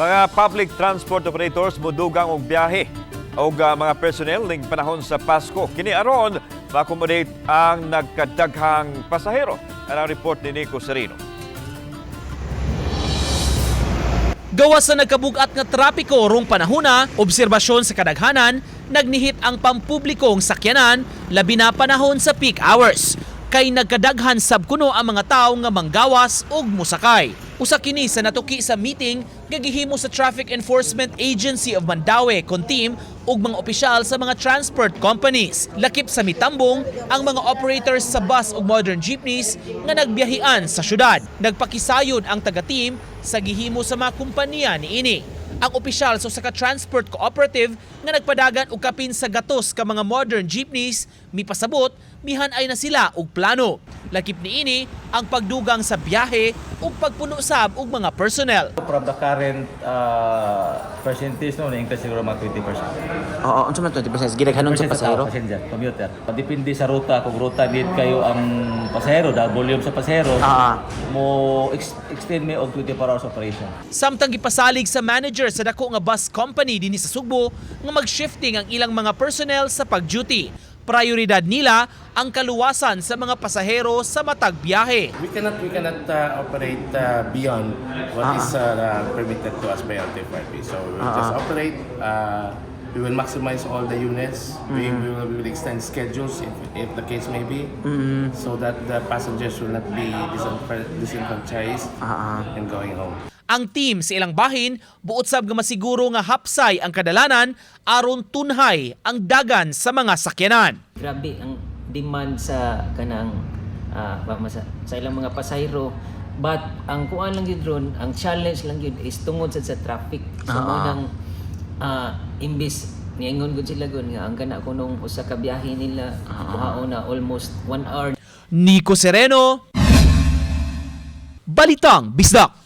Mga public transport operators mudugang og biyahe o mga personnel ning panahon sa Pasko. Kini aron ma-accommodate ang nagkadaghang pasahero. Ang report ni Nico Serino. Gawas sa nagkabugat nga trapiko rong panahona, obserbasyon sa kadaghanan, nagnihit ang pampublikong sakyanan, labi na panahon sa peak hours. Kay nagkadaghan sab kuno ang mga tawo nga manggawas ug musakay. Usa kini sa natuki sa meeting nga gihimo sa Traffic Enforcement Agency of Mandaue kon team ug mga opisyal sa mga transport companies. Lakip sa mitambong ang mga operators sa bus ug modern jeepneys nga nagbiyahian sa syudad. Nagpakisayod ang taga-team sa gihimo sa mga kompanya niini. Ang opisyal sa usa ka transport cooperative nga nagpadagan og kapin sa gatos ka mga modern jeepneys mipasabot mihan ay na sila og plano. Lakip niini ang pagdugang sa biyahe ug pagpuno sab og mga personnel. From the current uh, percentage no, na-increase siguro mga 20%. Oo, unsa man 20%? Gidaghanon sa pasahero? Passenger, commuter. Depende sa ruta. Kung ruta need kayo ang pasahero, the volume sa pasahero, Ah. mo ex- extend me og 24 hours operation. Samtang gipasalig sa manager sa dako nga bus company dinhi sa Sugbo nga mag-shifting ang ilang mga personnel sa pag-duty. Prioridad nila ang kaluwasan sa mga pasahero sa matag biyahe. We cannot we cannot uh, operate uh, beyond what is uh, permitted to us by LTFRB. So we will just operate. Uh, we will maximize all the units. We, we, will, we will extend schedules if, if the case may be, so that the passengers will not be disenfra- disenfranchised and going home. Ang team sa ilang bahin buot sab nga masiguro nga hapsay ang kadalanan aron tunhay ang dagan sa mga sakyanan. grabe ang demand sa kanang ah, ba- masa- sa ilang mga pasahero but ang kuan lang yun ron ang challenge lang yun is tungod sa, sa traffic so Ah. mo nang ah, imbis niingon gud sila gun nga ang kana ko nung usa ka biyahe nila kuhaon na almost one hour Nico Sereno, Balitang Bisdak.